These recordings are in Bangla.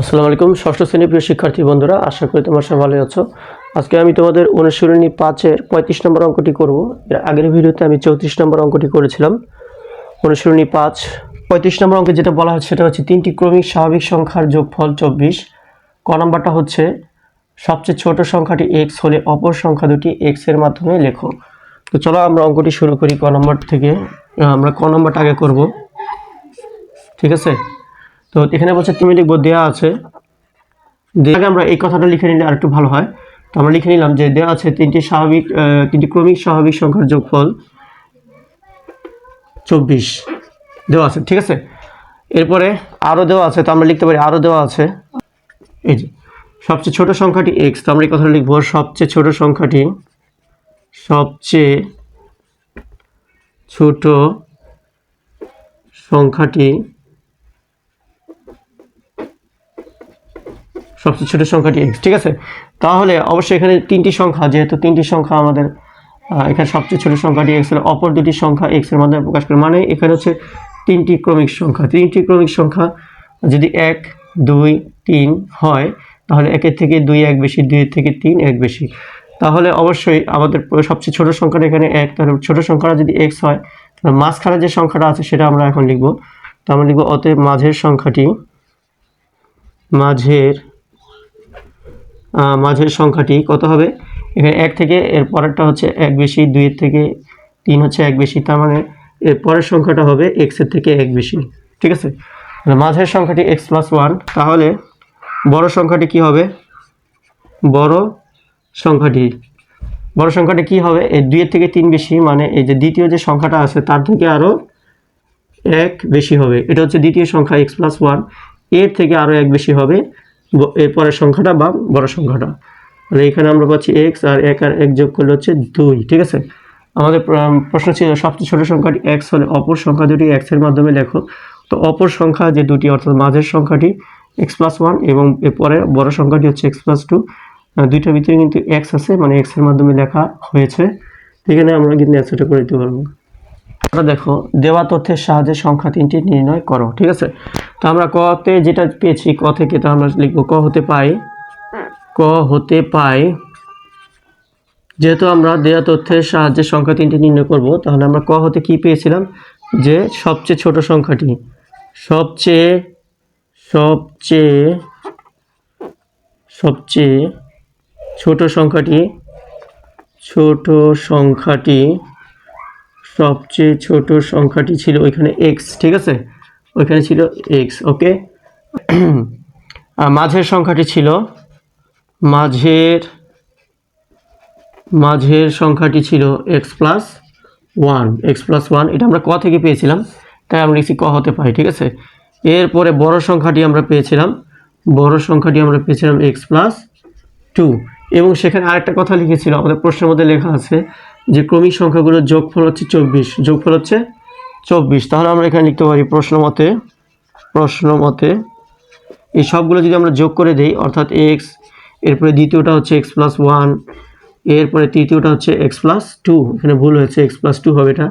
আসসালামু আলাইকুম, ষষ্ঠ শ্রেণির প্রিয় শিক্ষার্থী বন্ধুরা, আশা করি তোমার সবাই ভালো আছো। আজকে আমি তোমাদের অনুশীলনী পাঁচের পঁয়ত্রিশ নম্বর অঙ্কটি করব। এর আগের ভিডিওতে আমি চৌত্রিশ নম্বর অঙ্কটি করেছিলাম। অনুশীলনী পাঁচ, পঁয়ত্রিশ নম্বর অঙ্কে যেটা বলা হচ্ছে সেটা হচ্ছে তিনটি ক্রমিক স্বাভাবিক সংখ্যার যোগফল চব্বিশ। ক নম্বরটা হচ্ছে, সবচেয়ে ছোট সংখ্যাটি এক্স হলে অপর সংখ্যা দুটি এক্সের মাধ্যমে লেখো। তো চলো আমরা অঙ্কটি শুরু করি ক নম্বর থেকে। আমরা ক নম্বরটা আগে করব। ঠিক আছে? তো এখানে বলছে তুমি লিখব দেওয়া আছে। আগে আমরা এই কথাটা লিখে নিলে আর একটু ভালো হয়। তো আমরা লিখে নিলাম যে দেওয়া আছে তিনটি স্বাভাবিক তিনটি ক্রমিক স্বাভাবিক সংখ্যার যোগফল চব্বিশ। দেওয়া আছে, ঠিক আছে? এরপরে আরও দেওয়া আছে, তো আমরা লিখতে পারি আরও দেওয়া আছে। এই যে, সবচেয়ে ছোট সংখ্যাটি এক্স তো আমরা এই কথাটা লিখব, সবচেয়ে ছোট সংখ্যাটি সবচেয়ে ছোট সংখ্যাটি সবচেয়ে ছোট সংখ্যাটি এক্স ঠিক আছে? তাহলে অবশ্যই এখানে তিনটি সংখ্যা, যেহেতু তিনটি সংখ্যা আমাদের এখানে সবচেয়ে ছোট সংখ্যাটি এক্সের অপর দুটি সংখ্যা এক্সের মাধ্যমে প্রকাশ করে। মানে এখানে হচ্ছে তিনটি ক্রমিক সংখ্যা। তিনটি ক্রমিক সংখ্যা যদি এক, দুই, তিন হয়, তাহলে একের থেকে দুই এক বেশি, দুইয়ের থেকে তিন এক বেশি। তাহলে অবশ্যই আমাদের সবচেয়ে ছোট সংখ্যাটা এখানে এক। তাহলে ছোট সংখ্যাটা যদি এক্স হয়, তাহলে মাঝখানে যে সংখ্যাটা আছে সেটা আমরা এখন লিখব। তো আমরা লিখব অতএব মাঝের সংখ্যাটি, মাঝের মাঝের সংখ্যাটি কত হবে? এখানে এক থেকে, এর পরেরটা হচ্ছে এক বেশি, দুইয়ের থেকে তিন হচ্ছে এক বেশি, তার মানে এর পরের সংখ্যাটা হবে এক্সের থেকে এক বেশি, ঠিক আছে? মাঝের সংখ্যাটি এক্স প্লাস ওয়ান তাহলে বড় সংখ্যাটি কি হবে? বড় সংখ্যাটি বড় সংখ্যাটি কি হবে? এই দুইয়ের থেকে তিন বেশি মানে এই যে দ্বিতীয় যে সংখ্যাটা আছে, তার থেকে আরও এক বেশি হবে, এটা হচ্ছে দ্বিতীয় সংখ্যা এক্স প্লাস ওয়ানের থেকে আরও এক বেশি হবে এরপরের সংখ্যাটা বা বড় সংখ্যাটা। তাহলে এখানে আমরা পাচ্ছি এক্স আর এক আর এক যোগ করলে হচ্ছে দুই, ঠিক আছে? আমাদের প্রশ্ন ছিল, সবচেয়ে ছোট সংখ্যাটি এক্স হলে অপর সংখ্যা দুটি এক্সের মাধ্যমে লেখো। তো অপর সংখ্যা যে দুটি, অর্থাৎ মাঝের সংখ্যাটি এক্স প্লাস ওয়ান এবং এরপরে বড় সংখ্যাটি হচ্ছে এক্স প্লাস টু দুইটার ভিতরে কিন্তু এক্স আছে মানে এক্সের মাধ্যমে লেখা হয়েছে। এখানে আমরা কিন্তু অ্যান্সারটা করে দিতে পারব। আমরা দেখো, দেওয়া তথ্যের সাহায্যে সংখ্যা তিনটি নির্ণয় করো, ঠিক আছে? তো আমরা কতে যেটা পেয়েছি, ক থেকে তা আমরা লিখব ক হতে পাই, ক হতে পাই। যেহেতু আমরা দেওয়া তথ্যের সাহায্যে সংখ্যা তিনটি নির্ণয় করব, তাহলে আমরা ক হতে কি পেয়েছিলাম? যে সবচেয়ে ছোট সংখ্যাটি, সবচেয়ে সবচেয়ে সবচেয়ে ছোট সংখ্যাটি ছোট সংখ্যাটি সবচেয়ে ছোট সংখ্যাটি ছিল ওইখানে এক্স ঠিক আছে? ওইখানে ছিল এক্স ওকে মাঝের সংখ্যাটি ছিল, মাঝের মাঝের সংখ্যাটি ছিল X plus one X plus one এটা আমরা ক থেকে পেয়েছিলাম, তাই আমরা লিখছি ক হতে পাই ঠিক আছে? এরপরে বড় সংখ্যাটি আমরা পেয়েছিলাম, বড় সংখ্যাটি আমরা পেয়েছিলাম এক্স প্লাস টু এবং সেখানে আরেকটা কথা লিখেছিল, আমাদের প্রশ্নের মধ্যে লেখা আছে যে ক্রমিক সংখ্যাগুলোর যোগফল হচ্ছে চব্বিশ, যোগফল হচ্ছে চব্বিশ। তাহলে আমরা এখানে লিখতে পারি প্রশ্ন মতে প্রশ্ন মতে এই সবগুলো যদি আমরা যোগ করে দেই, অর্থাৎ এক্স এরপরে দ্বিতীয়টা হচ্ছে এক্স প্লাস ওয়ান এরপরে তৃতীয়টা হচ্ছে এক্স প্লাস টু এখানে ভুল হয়েছে এক্স প্লাস টু হবে এটা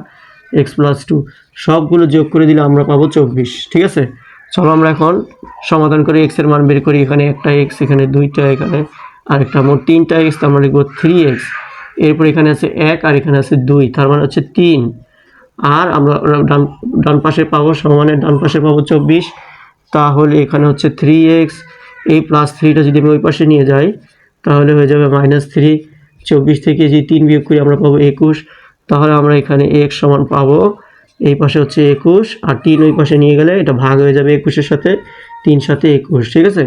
এক্স প্লাস টু সবগুলো যোগ করে দিলে আমরা পাবো চব্বিশ, ঠিক আছে? চলো আমরা এখন সমাধান করে এক্সের মান বের করি। এখানে একটা এক্স এখানে দুইটা, এখানে আরেকটা। মোট তিনটা এক্স আমরা লিখব থ্রি এক্স এরপর এখানে আছে এক আর এখানে আছে দুই, তার মানে হচ্ছে তিন। আর আমরা ডান ডান পাশে পাবো সমানের, ডান পাশে পাবো চব্বিশ। তাহলে এখানে হচ্ছে থ্রি এক্স এই প্লাস থ্রিটা যদি আমি ওই পাশে নিয়ে যাই, তাহলে হয়ে যাবে মাইনাস থ্রি চব্বিশ থেকে যদি তিন বিয়োগ করি, আমরা পাবো একুশ। তাহলে আমরা এখানে এক্স সমান পাবো, এই পাশে হচ্ছে একুশ। আর তিন ওই পাশে নিয়ে গেলে এটা ভাগ হয়ে যাবে একুশের সাথে, তিন সাথে একুশ, ঠিক আছে?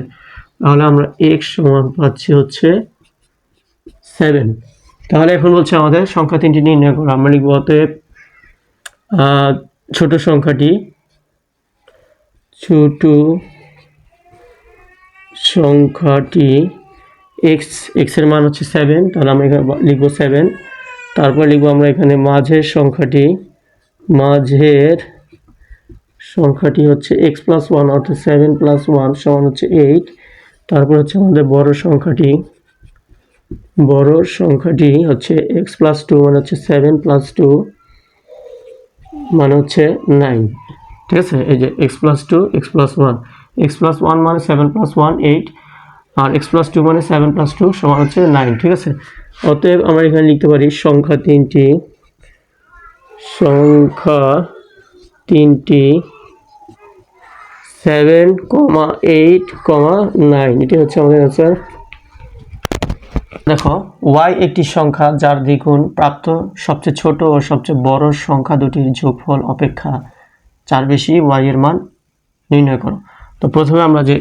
তাহলে আমরা এক্স সমান পাচ্ছি হচ্ছে সেভেন তাহলে এখন বলছে আমাদের সংখ্যা তিনটি নির্ণয় করো। আমরা লিখব অতএব ছোট সংখ্যাটি ছোট সংখ্যাটি এক্স এক্সের মান হচ্ছে সেভেন তাহলে আমরা এখানে লিখব সেভেন তারপর লিখব আমরা এখানে মাঝের সংখ্যাটি মাঝের সংখ্যাটি হচ্ছে এক্স প্লাস ওয়ান অর্থাৎ সেভেন প্লাস ওয়ান সমান হচ্ছে এইট তারপর হচ্ছে আমাদের বড় সংখ্যাটি বড় সংখ্যাটি হচ্ছে এক্স প্লাস টু মানে হচ্ছে সেভেন প্লাস টু মানে হচ্ছে নাইন ঠিক আছে? এই যে X plus two X plus one X plus one মানে সেভেন প্লাস ওয়ান এইট আর এক্স প্লাস টু মানে সেভেন প্লাস টু সমান হচ্ছে নাইন ঠিক আছে? অতএব আমরা এখানে লিখতে পারি সংখ্যা তিনটি সংখ্যা তিনটি seven comma eight comma nine এটি হচ্ছে আমাদের অ্যান্সার দেখো ওয়াই একটি সংখ্যা যার দ্বিগুণ প্রাপ্ত সবচেয়ে ছোট ও সবচেয়ে বড় সংখ্যা দুটির যোগফল অপেক্ষা। চার বেশি ওয়াই এর মান নির্ণয় করো। তো প্রথমে আমরা যে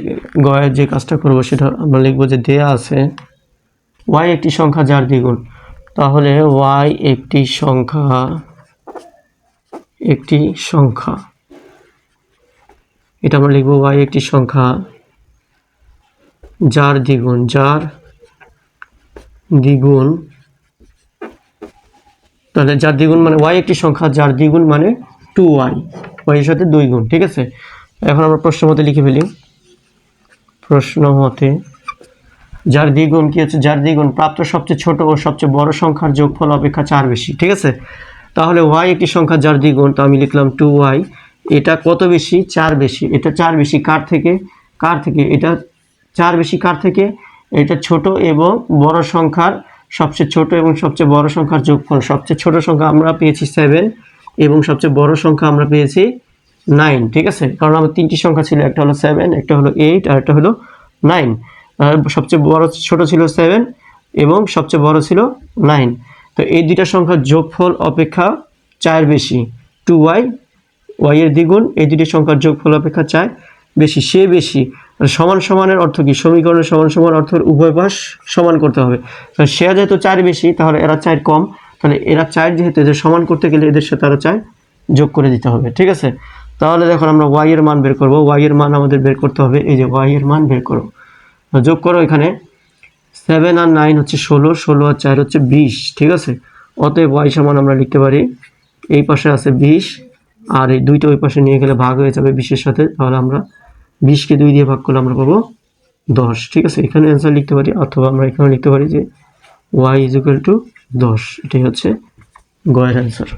গয়ের যে কাজটা করব সেটা আমরা লিখব যে দেয়া আছে ওয়াই একটি সংখ্যা যার দ্বিগুণ। তাহলে ওয়াই একটি সংখ্যা একটি সংখ্যা। এটা আমরা লিখব ওয়াই একটি সংখ্যা যার দ্বিগুণ, যার দ্বিগুণ। তাহলে যার দ্বিগুণ মানে ওয়াই একটি সংখ্যা, যার দ্বিগুণ মানে টু ওয়াই ওয়াই এর সাথে দুই গুণ, ঠিক আছে? এখন আমরা প্রশ্ন মতে লিখে ফেলি। প্রশ্ন মতে, যার দ্বিগুণ কি হচ্ছে? যার দ্বিগুণ প্রাপ্ত সবচেয়ে ছোট ও সবচেয়ে বড় সংখ্যার যোগফল অপেক্ষা চার বেশি, ঠিক আছে? তাহলে ওয়াই একটি সংখ্যা, যার দ্বিগুণ, তো আমি লিখলাম টু ওয়াই এটা কত বেশি? চার বেশি। এটা চার বেশি কার থেকে? কার থেকে? এটা চার বেশি কার থেকে? এটা ছোট এবং বড় সংখ্যার সবচেয়ে ছোট এবং সবচেয়ে বড় সংখ্যার যোগফল। সবচেয়ে ছোট সংখ্যা আমরা পেয়েছি সেভেন এবং সবচেয়ে বড় সংখ্যা আমরা পেয়েছি নাইন ঠিক আছে? কারণ আমার তিনটি সংখ্যা ছিল, একটা হলো সেভেন একটা হলো এইট আর একটা হলো নাইন সবচেয়ে বড়, ছোট ছিল সেভেন এবং সবচেয়ে বড় ছিল নাইন তো এই দুইটা সংখ্যার যোগফল অপেক্ষা চার বেশি। টু ওয়াই ওয়াইয়ের দ্বিগুণ, এই দুটি সংখ্যার যোগফল অপেক্ষা চায় বেশি, সে বেশি। সমান সমানের অর্থ কি? সমীকরণের সমান সমান অর্থের উভয় পাশ সমান করতে হবে। সে যেহেতু চার বেশি, তাহলে এরা চার কম। তাহলে এরা চার যেহেতু, এদের সমান করতে গেলে এদের সাথে আরও চার যোগ করে দিতে হবে, ঠিক আছে? তাহলে দেখুন আমরা ওয়াই এর মান বের করব। ওয়াই এর মান আমাদের বের করতে হবে। এই যে ওয়াই এর মান বের করো। যোগ করো এখানে। সেভেন আর নাইন হচ্ছে ষোলো ষোলো আর চার হচ্ছে বিশ, ঠিক আছে? অতএব ওয়াই সমান আমরা লিখতে পারি, এই পাশে আছে বিশ, আর এই দুইটা ওই পাশে নিয়ে গেলে ভাগ হয়ে যাবে বিশের সাথে। তাহলে আমরা বিশকে দুই দিয়ে ভাগ করলে আমরা পাবো দশ। ঠিক আছে? এখানে অ্যান্সার লিখতে পারি, অথবা আমরা এখানে লিখতে পারি যে ওয়াই ইজ টু দশ। এটাই হচ্ছে গয়ের অ্যান্সার